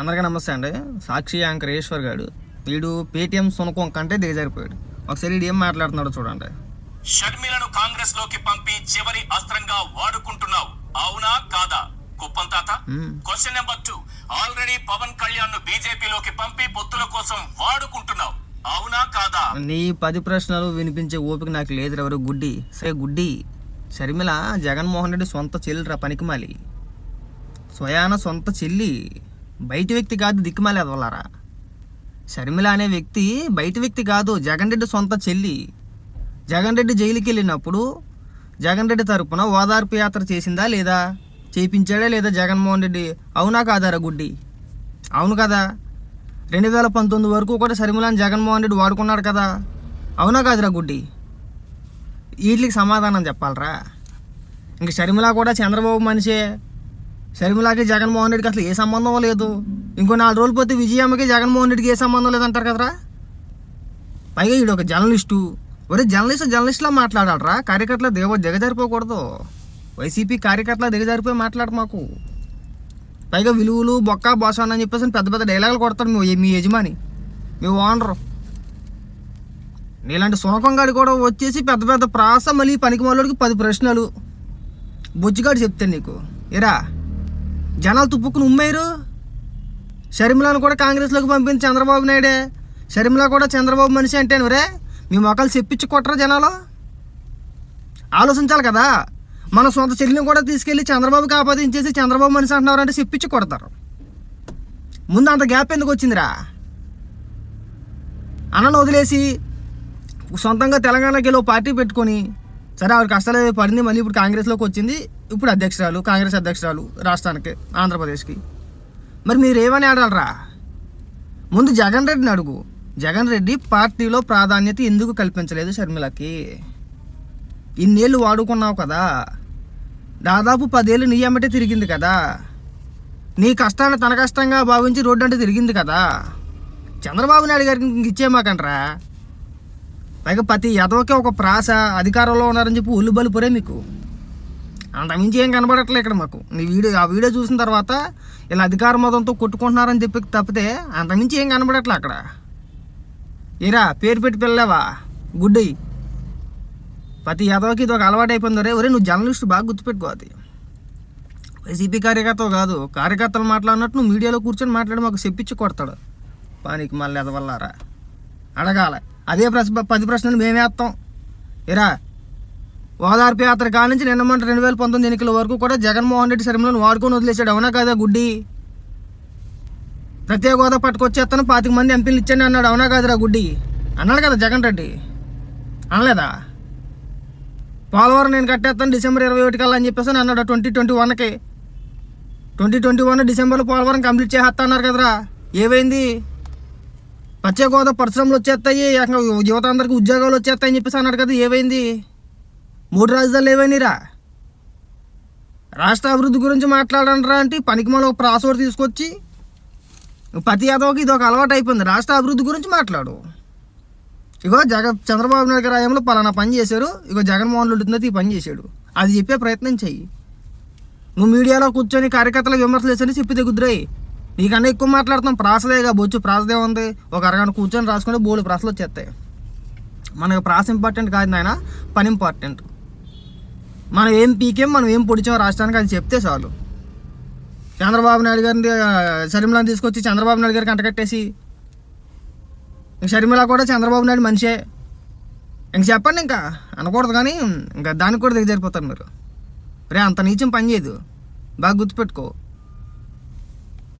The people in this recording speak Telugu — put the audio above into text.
అందరికీ నమస్తే అండి. సాక్షి యాంకర్ ఈశ్వర్ గారు. వీడు పేటిఎం సునకం కంటే దిగజారిపోయాడు. ఒకసారి వీడు ఏం మాట్లాడుతున్నాడో చూడండి. షర్మిలను కాంగ్రెస్లోకి పంపి చివరి అస్త్రంగా వాడుకుంటున్నావు. అవునా కాదా? కుప్పం తాత. Question number two already Pavan కళ్యాణ్ను బీజేపీలోకి పంపి పొత్తుల కోసం వాడుకుంటున్నావు. అవునా కాదా? నీ పది ప్రశ్నలు వినిపించే ఓపిక నాకు లేదు ఎవరు గుడ్డి. సరే గుడ్డి షర్మిల జగన్మోహన్ రెడ్డి సొంత చెల్లిరా పనికిమాలి. స్వయాన సొంత చెల్లి. బయట వ్యక్తి కాదు దిక్కుమాలి అదవలారా షర్మిల అనే వ్యక్తి బయట వ్యక్తి కాదు జగన్ రెడ్డి సొంత చెల్లి. జగన్ రెడ్డి జైలుకి వెళ్ళినప్పుడు జగన్ రెడ్డి తరపున ఓదార్పు యాత్ర చేసిందా లేదా? చేయించాడా లేదా జగన్మోహన్ రెడ్డి? అవునా కాదారా గుడ్డి అవును కదా. రెండు వేల పంతొమ్మిది వరకు కూడా షర్మిలాని జగన్మోహన్ రెడ్డి వాడుకున్నాడు కదా. అవునా కాదురా గుడ్డి వీటికి సమాధానం చెప్పాలరా? ఇంక షర్మిల కూడా చంద్రబాబు మనిషే. షర్మిలాకి జగన్మోహన్ రెడ్డికి అసలు ఏ సంబంధం లేదు. ఇంకో నాలుగు రోజులు పోతే విజయమ్మకి జగన్మోహన్ రెడ్డికి ఏ సంబంధం లేదంటారు కదరా? పైగా ఈడు ఒక జర్నలిస్టు. ఒరే జర్నలిస్ట్ జర్నలిస్ట్లా మాట్లాడాలరా. కార్యకర్తలు దిగ దిగజారిపోకూడదు. వైసీపీ కార్యకర్తలు దిగజారిపోయి మాట్లాడు మాకు. పైగా విలువలు బొక్క బోస అని చెప్పేసి పెద్ద పెద్ద డైలాగులు కొడతాడు మీ మీ యజమాని. మీ ఓనరు. నీలాంటి సునకంగాడి కూడా వచ్చేసి పెద్ద పెద్ద ప్రాస మళ్ళీ పనికి మొదలుడికి పది ప్రశ్నలు. బొచ్చుగాడు చెప్తాను నీకు. ఏరా? జనాలు తుప్పుకుని ఉమ్మేరు. షర్మిలను కూడా కాంగ్రెస్లోకి పంపింది చంద్రబాబు నాయుడే. షర్మిల కూడా చంద్రబాబు మనిషి అంటే రే మీ మొక్కలు చెప్పించి కొట్టరా జనాలు? ఆలోచించాలి కదా. మన సొంత చెల్లిని కూడా తీసుకెళ్ళి చంద్రబాబుకి ఆపాదించేసి చంద్రబాబు మనిషి అంటున్నారు అంటే చెప్పించి కొడతారు. ముందు అంత గ్యాప్ ఎందుకు వచ్చిందిరా? అన్నను వదిలేసి సొంతంగా తెలంగాణకి వెళ్ళి పార్టీ పెట్టుకొని సరే ఆవిడ కష్టాలు పడింది. మళ్ళీ ఇప్పుడు కాంగ్రెస్లోకి వచ్చింది. ఇప్పుడు అధ్యక్షురాలు కాంగ్రెస్ అధ్యక్షురాలు రాష్ట్రానికి ఆంధ్రప్రదేశ్కి. మరి మీరు ఏమని ఆడాలరా? ముందు జగన్ రెడ్డిని అడుగు. జగన్ రెడ్డి పార్టీలో ప్రాధాన్యత ఎందుకు కల్పించలేదు షర్మిలకి? ఇన్నేళ్ళు వాడుకున్నావు కదా. దాదాపు పదేళ్ళు నీ అమ్మటే తిరిగింది కదా. నీ కష్టాన్ని తన కష్టంగా భావించి రోడ్డు అంటే తిరిగింది కదా. చంద్రబాబు నాయుడు గారికి ఇంక ఇచ్చేమాకండ్రా. పైగా ప్రతి ఎదవకే ఒక ప్రాస అధికారంలో ఉన్నారని చెప్పి ఒళ్ళు బలుపురే మీకు. అంతమించి ఏం కనబడట్లే ఇక్కడ మాకు. నీ వీడియో ఆ వీడియో చూసిన తర్వాత ఇలా అధికార మతంతో కొట్టుకుంటున్నారని చెప్పి తప్పితే అంతమించి ఏం కనబడట్లే అక్కడ. ఏరా పేరు పెట్టి పిల్లవా గుడ్డి. ప్రతి ఎదవకి ఇది ఒక అలవాటు అయిపోయింది. రే ఒరే నువ్వు జర్నలిస్ట్ బాగా గుర్తుపెట్టుకో అది. వైసీపీ కార్యకర్త కాదు కార్యకర్తలు మాట్లాడినట్టు నువ్వు మీడియాలో కూర్చొని మాట్లాడి మాకు చెప్పించి కొడతాడు. పానికి మళ్ళీ ఎదవల్లారా అడగాల. అదే ప్రశ్న పది ప్రశ్నలు మేమేస్తాం ఇరా ఓదార్పు యాత్ర కాడ నుంచి నిన్న మొన్న రెండు వేల పంతొమ్మిది ఎన్నికల వరకు కూడా జగన్మోహన్ రెడ్డి శర్మలను వాడుకొని వదిలేశాడు. అవునా కదా గుడ్డి? ప్రత్యేక హోదా పట్టుకొచ్చేస్తాను పాతిక మంది ఎంపీలు ఇచ్చాను అన్నాడు. అవునా కాదురా గుడ్డి? అన్నాడు కదా జగన్ రెడ్డి. అనలేదా? పోలవరం నేను కట్టేస్తాను డిసెంబర్ ఇరవై ఒకటి కల్లా అని చెప్పేసి అన్నాడు ట్వంటీ ట్వంటీ వన్కి. ట్వంటీ ట్వంటీ వన్ డిసెంబర్లో పోలవరం కంప్లీట్ చేస్తా అన్నారు కదరా. ఏమైంది? ప్రత్యేక పరిశ్రమలు వచ్చేస్తాయి యువత అందరికి ఉద్యోగాలు వచ్చేస్తాయని చెప్పేసి అన్నాడు కదా ఏమైంది? మూడు రాజధానులు ఏమైనాయిరా? రాష్ట్ర అభివృద్ధి గురించి మాట్లాడండిరా అంటే పనికి మన ప్రాసోడ్ తీసుకొచ్చి ప్రతి యాదవకి ఇది ఒక అలవాటు అయిపోయింది. రాష్ట్ర అభివృద్ధి గురించి మాట్లాడు. ఇగో జగ చంద్రబాబు నాయుడు గారి హయాంలో పలానా పని చేశారు. ఇగో జగన్మోహన్ రెడ్డి ఈ పని చేశాడు. అది చెప్పే ప్రయత్నం చెయ్యి. నువ్వు మీడియాలో కూర్చొని కార్యకర్తల విమర్శలు వేసని చెప్పి దిగుద్రాయి నీకన్నా ఎక్కువ మాట్లాడుతున్నాం ప్రాసదేగా బొచ్చు ప్రాసదే ఉంది. ఒక అరగంట కూర్చొని రాసుకుంటే బోలు ప్రాసలు వచ్చేస్తాయి. మనకు ప్రాస ఇంపార్టెంట్ కాదు నాయన పని ఇంపార్టెంట్ మనం ఏం పీకేం మనం ఏం పొడిచాం రాష్ట్రానికి అది చెప్తే చాలు. చంద్రబాబు నాయుడు గారిని ఆ, షర్మిలాని తీసుకొచ్చి చంద్రబాబు నాయుడు గారికి అంటకట్టేసి ఇంక షర్మిల కూడా చంద్రబాబు నాయుడు మనిషే. ఇంక చెప్పండి ఇంకా. అనకూడదు కానీ ఇంకా దానికి కూడా దిగజారిపోతారు మీరు. రే అంత నీచం పని చేయదు. బాగా గుర్తుపెట్టుకో.